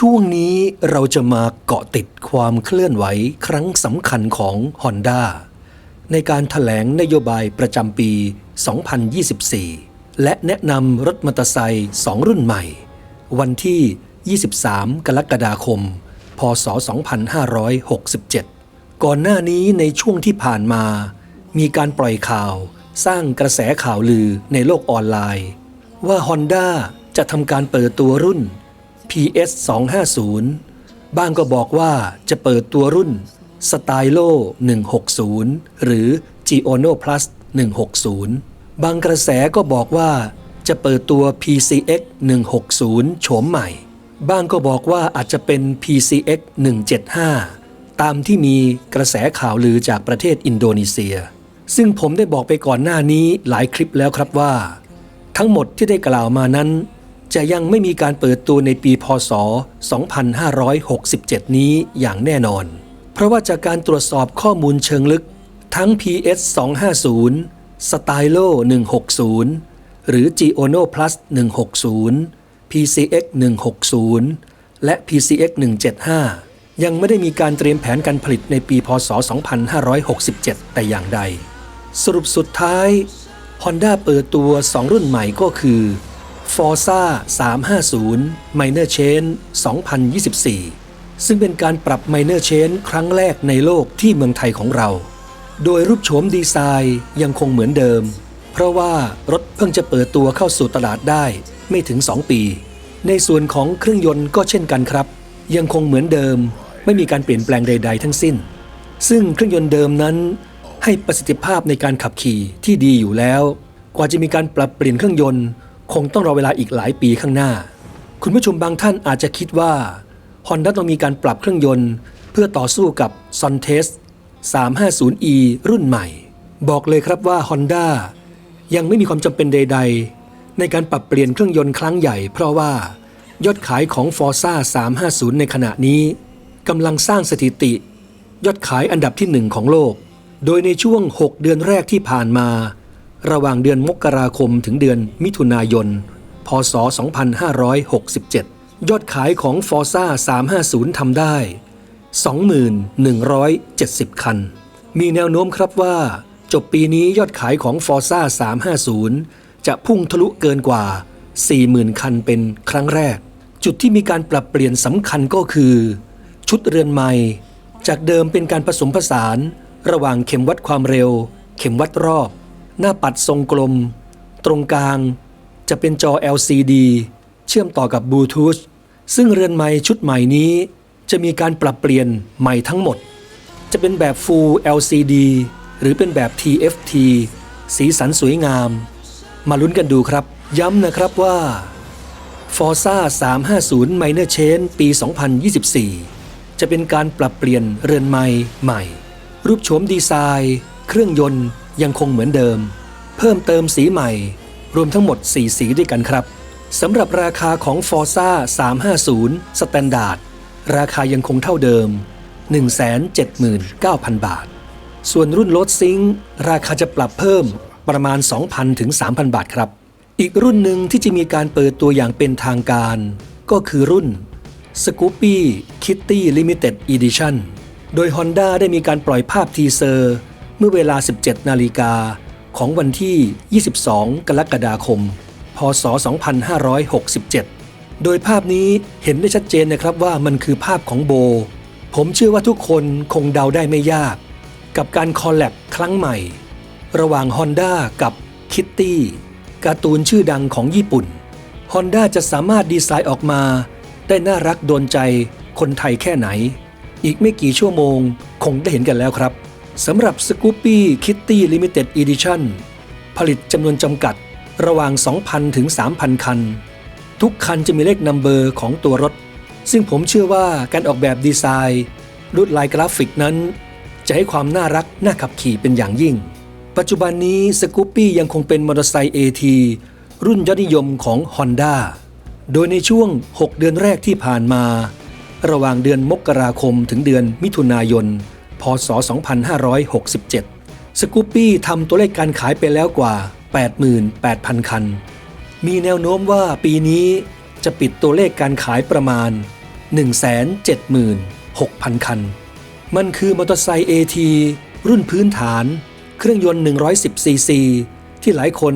ช่วงนี้เราจะมาเกาะติดความเคลื่อนไหวครั้งสำคัญของ Honda ในการถแถลงนโยบายประจำปี 2024 และแนะนำรถมอเตอร์ไซค์2รุ่นใหม่ วันที่ 23 กรกฎาคม พศ 2567 ก่อนหน้านี้ในช่วงที่ผ่านมา มีการปล่อยข่าว สร้างกระแสข่าวลือในโลกออนไลน์ ว่า Honda จะทำการเปิดตัวรุ่น PS 250 บ้างก็บอกว่าจะเปิดตัวรุ่น Stylo 160 หรือ Giono Plus 160 บางกระแสก็บอกว่าจะเปิดตัว PCX 160 โฉมใหม่ บ้างก็บอกว่าอาจจะเป็น PCX 175 ตามที่มีกระแสข่าวลือจากประเทศอินโดนีเซีย ซึ่งผมได้บอกไปก่อนหน้านี้หลายคลิปแล้วครับว่า ทั้งหมดที่ได้กล่าวมานั้น จะยังไม่มีการเปิดตัวในปีพศ 2567 นี้อย่างแน่นอน เพราะว่าจากการตรวจสอบข้อมูลเชิงลึก ทั้ง PS 250 Stylo 160 หรือ Giono Plus 160 PCX 160 และ PCX 175 ยังไม่ได้มีการเตรียมแผนการผลิตในปีพศ 2567 แต่อย่างใด สรุปสุดท้าย Honda เปิดตัว 2 รุ่นใหม่ก็คือ Forza 350 Minor Change 2024 ซึ่งเป็นการปรับ Minor Change ครั้งแรกในโลกที่เมืองไทยของเรา โดยรูปโฉมดีไซน์ยังคงเหมือนเดิม เพราะว่ารถเพิ่งจะเปิดตัวเข้าสู่ตลาดได้ไม่ถึง 2 ปี ในส่วนของเครื่องยนต์ก็เช่นกันครับ ยังคงเหมือนเดิม ไม่มีการเปลี่ยนแปลงใด ๆ ทั้งสิ้น ซึ่งเครื่องยนต์เดิมนั้น ให้ประสิทธิภาพในการขับขี่ที่ดีอยู่แล้ว กว่าจะมีการปรับเปลี่ยนเครื่องยนต์ คงต้องรอเวลาอีกหลายปีข้างหน้า คุณผู้ชมบางท่านอาจจะคิดว่า Honda ต้องมีการปรับเครื่องยนต์ เพื่อต่อสู้กับ s o n t e s 350e รุ่นใหม่ บอกเลยครับว่า Honda ยังไม่มีความจำเป็นใด ๆ ในการปรับเปลี่ยนเครื่องยนต์ครั้งใหญ่ เพราะว่ายอดขายของ Forza 350 ในขณะนี้กำลังสร้างสถิติ ยอดขายอันดับที่หนึ่งของโลก โดยในช่วง 6 เดือนแรกที่ผ่านมา ระหว่างเดือนมกราคมถึงเดือนมิถุนายน พศ 2567 ยอดขายของ Forza 350 ทำได้ 2170 คัน มีแนวโน้มครับว่า จบปีนี้ยอดขายของ Forza 350 จะพุ่งทะลุเกินกว่า 40,000 คันเป็นครั้งแรก จุดที่มีการปรับเปลี่ยนสำคัญก็คือ ชุดเรือนไม้จากเดิมเป็นการผสมผสาน ระหว่างเข็มวัดความเร็ว เข็มวัดรอบ หน้าปัดทรงกลม ตรงกลางจะเป็นจอ LCD เชื่อมต่อกับบลูทูธซึ่งเรือนไม้ชุดใหม่นี้ จะมีการปรับเปลี่ยนใหม่ทั้งหมด จะเป็นแบบ Full LCD หรือเป็นแบบ TFT สีสันสวยงาม มาลุ้นกันดูครับ ย้ำนะครับว่า Forza 350 Minor Change ปี 2024 จะเป็นการปรับเปลี่ยนเรือนไม้ใหม่ รูปโฉมดีไซน์ เครื่องยนต์ ยังคงเหมือนเดิม เพิ่มเติมสีใหม่ รวมทั้งหมด 4 สีด้วยกันครับสำหรับราคาของ Forza 350 Standard ราคายังคงเท่าเดิม 179,000 บาท ส่วนรุ่น Road Sync ราคาจะปรับเพิ่มประมาณ 2,000 ถึง 3,000 บาทครับ อีกรุ่นหนึ่งที่จะมีการเปิดตัวอย่างเป็นทางการ ก็คือรุ่น Scoopy Kitty Limited Edition โดย Honda ได้มีการปล่อยภาพทีเซอร์ เมื่อเวลา 17 นาฬิกาของวันที่ 22 กรกฎาคม พศ 2567 โดยภาพนี้เห็นได้ชัดเจนนะครับว่ามันคือภาพของโบ ผมเชื่อว่าทุกคนคงเดาได้ไม่ยาก กับการคอลแลบครั้งใหม่ ระหว่าง Honda กับ Kitty การ์ตูนชื่อดังของญี่ปุ่น Honda จะสามารถดีไซน์ออกมา ได้น่ารักโดนใจคนไทยแค่ไหน อีกไม่กี่ชั่วโมงคงได้เห็นกันแล้วครับ สำหรับ Scoopy Kitty Limited Edition ผลิตจำนวนจำกัดระหว่าง 2,000 ถึง 3,000 คัน ทุกคันจะมีเลขนัมเบอร์ของตัวรถ ซึ่งผมเชื่อว่าการออกแบบดีไซน์ลวดลายกราฟิกนั้น จะให้ความน่ารักน่าขับขี่เป็นอย่างยิ่ง ปัจจุบันนี้สกูปปี้ยังคงเป็นมอเตอร์ไซค์ AT รุ่นยอดนิยมของ Honda โดยในช่วง 6 เดือนแรกที่ผ่านมา ระหว่างเดือนมกราคมถึงเดือนมิถุนายน พศ 2567 สกูปปี้ทำตัวเลขการขายไปแล้วกว่า 88,000 คัน มีแนวโน้มว่าปีนี้จะปิดตัวเลขการขายประมาณ 176,000 คัน มันคือมอเตอร์ไซค์ AT รุ่นพื้นฐาน เครื่องยนต์ 110 ซีซี ที่หลายคน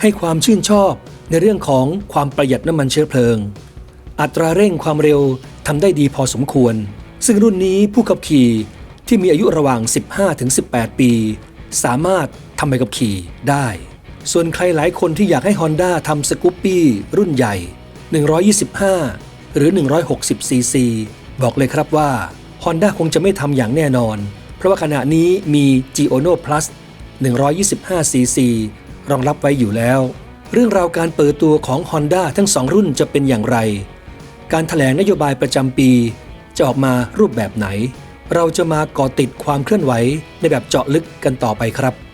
ให้ความชื่นชอบในเรื่องของความประหยัดน้ำมันเชื้อเพลิง อัตราเร่งความเร็วทำได้ดีพอสมควร ซึ่งรุ่นนี้ผู้ขับขี่ ที่มีอายุระหว่าง 15-18 ปี สามารถทำใบขับขี่ได้ ส่วนใครหลายคนที่อยากให้ Honda ทำสกูปปี้รุ่นใหญ่ 125 หรือ 160 ซีซี บอกเลยครับว่า Honda คงจะไม่ทำอย่างแน่นอน เพราะว่าขณะนี้มี Giono Plus 125 ซีซีรองรับไว้อยู่แล้ว เรื่องราวการเปิดตัวของ Honda ทั้งสองรุ่นจะเป็นอย่างไร การถแถลงนโยบายประจำปี จะออกมารูปแบบไหน เราจะมาก่อติดความเคลื่อนไหวในแบบเจาะลึกกันต่อไปครับ